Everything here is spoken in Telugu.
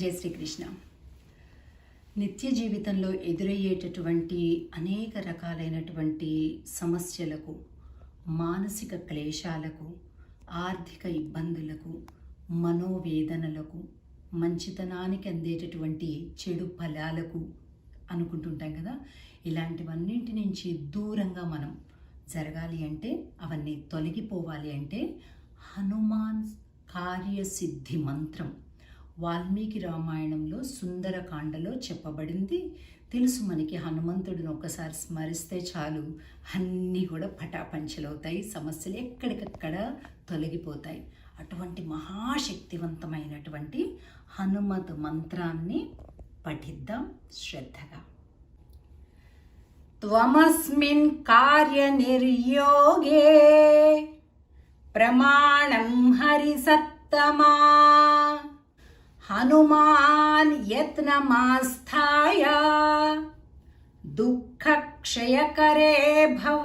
జై శ్రీకృష్ణ. నిత్య జీవితంలో ఎదురయ్యేటటువంటి అనేక రకాలైనటువంటి సమస్యలకు మానసిక క్లేశాలకు ఆర్థిక ఇబ్బందులకు మనోవేదనలకు మంచితనానికి అందేటటువంటి చెడు ఫలాలకు అనుకుంటుంటాం కదా. ఇలాంటివన్నింటి నుంచి దూరంగా మనం జరగాలి అంటే అవన్నీ తొలగిపోవాలి అంటే హనుమాన్ కార్యసిద్ధి మంత్రం. వాల్మీకి రామాయణంలో సుందరకాండలో చెప్పబడింది. తెలుసు మనకి హనుమంతుడిని ఒక్కసారి స్మరిస్తే చాలు. అన్నీ కూడా పటాపంచలవుతాయి. సమస్యలు ఎక్కడికక్కడ తొలగిపోతాయి. అటువంటి మహాశక్తివంతమైనటువంటి హనుమత్ మంత్రాన్ని పఠిద్దాం శ్రద్ధగా. త్వమస్మిన్ కార్యనిర్యోగే ప్రమాణం హరిసత్తమా हनुमान् यत्नमास्थाय। दुःखक्षयकरे भव।